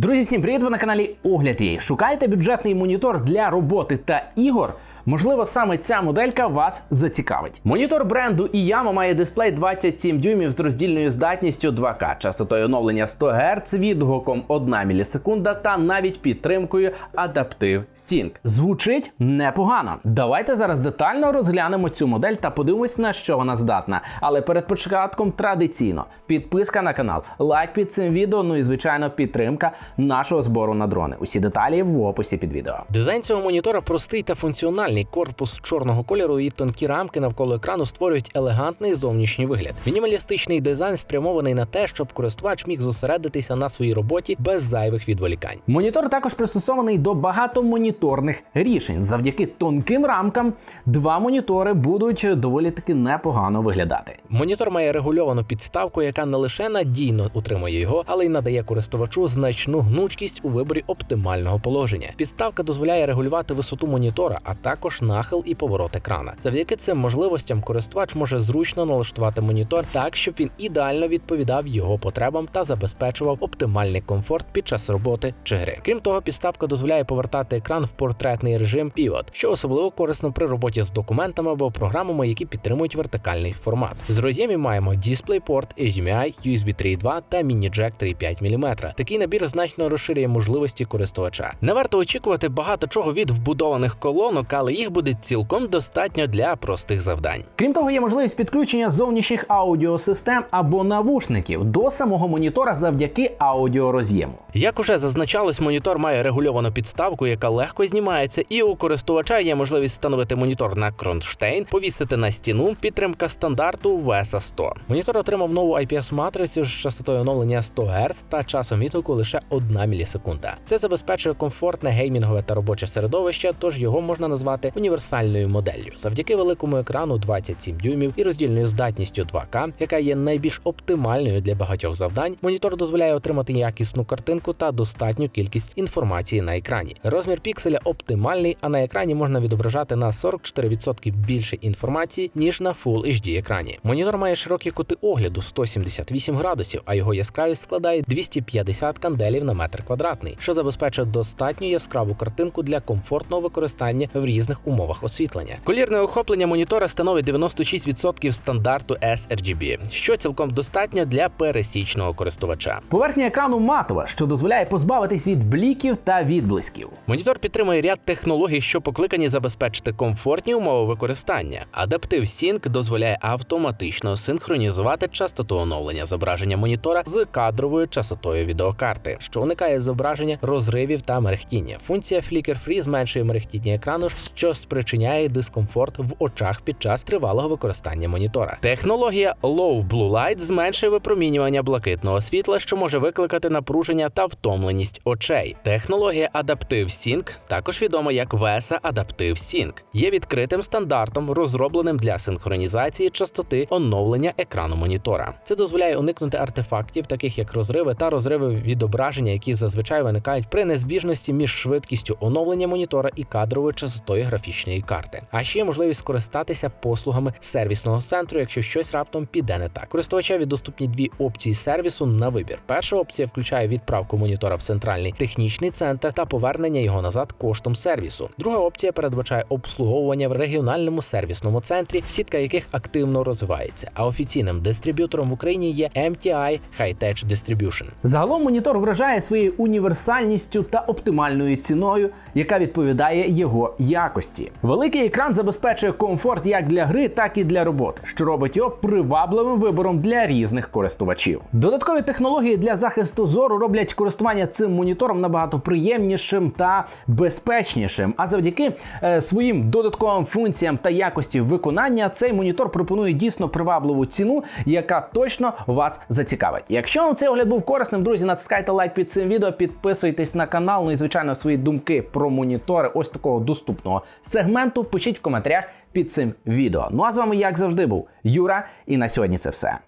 Друзі, всім привіт! Ви на каналі Огляд Її. Шукаєте бюджетний монітор для роботи та ігор? Можливо, саме ця моделька вас зацікавить. Монітор бренду Iyama має дисплей 27 дюймів з роздільною здатністю 2К, частотою оновлення 100 Гц, відгуком 1 мілісекунда та навіть підтримкою Adaptive Sync. Звучить непогано. Давайте зараз детально розглянемо цю модель та подивимось, на що вона здатна. Але перед початком традиційно підписка на канал, лайк під цим відео, ну і звичайно підтримка нашого збору на дрони. Усі деталі в описі під відео. Дизайн цього монітора простий та функціональний. Корпус чорного кольору і тонкі рамки навколо екрану створюють елегантний зовнішній вигляд. Мінімалістичний дизайн спрямований на те, щоб користувач міг зосередитися на своїй роботі без зайвих відволікань. Монітор також пристосований до багатомоніторних рішень. Завдяки тонким рамкам два монітори будуть доволі таки непогано виглядати. Монітор має регульовану підставку, яка не лише надійно утримує його, але й надає користувачу значну гнучкість у виборі оптимального положення. Підставка дозволяє регулювати висоту монітора, а також нахил і поворот екрана. Завдяки цим можливостям користувач може зручно налаштувати монітор так, щоб він ідеально відповідав його потребам та забезпечував оптимальний комфорт під час роботи чи гри. Крім того, підставка дозволяє повертати екран в портретний режим Pivot, що особливо корисно при роботі з документами або програмами, які підтримують вертикальний формат. Роз'ємів маємо DisplayPort, HDMI, USB 3.2 та міні-джек 3,5 мм. Такий набір значно розширює можливості користувача. Не варто очікувати багато чого від вбудованих колонок, але їх буде цілком достатньо для простих завдань. Крім того, є можливість підключення зовнішніх аудіосистем або навушників до самого монітора завдяки аудіороз'єму. Як уже зазначалось, монітор має регульовану підставку, яка легко знімається, і у користувача є можливість встановити монітор на кронштейн, повісити на стіну, підтримка стандарту VESA 100. Монітор отримав нову IPS-матрицю з частотою оновлення 100 Гц та часом відгуку лише 1 мілісекунда. Це забезпечує комфортне геймінгове та робоче середовище, тож його можна назвати універсальною моделлю. Завдяки великому екрану 27 дюймів і роздільною здатністю 2К, яка є найбільш оптимальною для багатьох завдань, монітор дозволяє отримати якісну картинку та достатню кількість інформації на екрані. Розмір пікселя оптимальний, а на екрані можна відображати на 44% більше інформації ніж на Full HD екрані. Монітор має широкі кути огляду 178 градусів, а його яскравість складає 250 канделів на метр квадратний, що забезпечує достатньо яскраву картинку для комфортного використання в різних умовах освітлення. Колірне охоплення монітора становить 96% стандарту sRGB, що цілком достатньо для пересічного користувача. Поверхня екрану матова, що дозволяє позбавитись від бліків та відблисків. Монітор підтримує ряд технологій, що покликані забезпечити комфортні умови використання. Adaptive Sync дозволяє автоматично синхронізувати частоту оновлення зображення монітора з кадровою частотою відеокарти, що уникає зображення розривів та мерехтіння. Функція Flicker Free зменшує мерехтіння екрану, що спричиняє дискомфорт в очах під час тривалого використання монітора. Технологія Low Blue Light зменшує випромінювання блакитного світла, що може викликати напруження та втомленість очей. Технологія Adaptive Sync, також відома як VESA Adaptive Sync, є відкритим стандартом, розробленим для синхронізації частоти оновлення екрану монітора. Це дозволяє уникнути артефактів, таких як розриви та розриви відображення, які зазвичай виникають при незбіжності між швидкістю оновлення монітора і кадровою частотою графічної карти. А ще є можливість скористатися послугами сервісного центру, якщо щось раптом піде не так. Користувачеві доступні дві опції сервісу на вибір. Перша опція включає відправку монітора в центральний технічний центр та повернення його назад коштом сервісу. Друга опція передбачає обслуговування в регіональному сервісному центрі, сітка яких активно розвивається. А офіційним дистриб'ютором в Україні є MTI High-Tech Distribution. Загалом монітор вражає своєю універсальністю та оптимальною ціною, яка відповідає його якості. Великий екран забезпечує комфорт як для гри, так і для роботи, що робить його привабливим вибором для різних користувачів. Додаткові технології для захисту зору роблять користування цим монітором набагато приємнішим та безпечнішим. А завдяки е, своїм додатковим функціям та якості виконання цей монітор пропонує дійсно привабливу ціну, яка точно вас зацікавить. Якщо вам цей огляд був корисним, друзі, натискайте лайк під цим відео, підписуйтесь на канал. Ну і звичайно, свої думки про монітори ось такого доступного сегменту пишіть в коментарях під цим відео. Ну а з вами, як завжди, був Юра, і на сьогодні це все.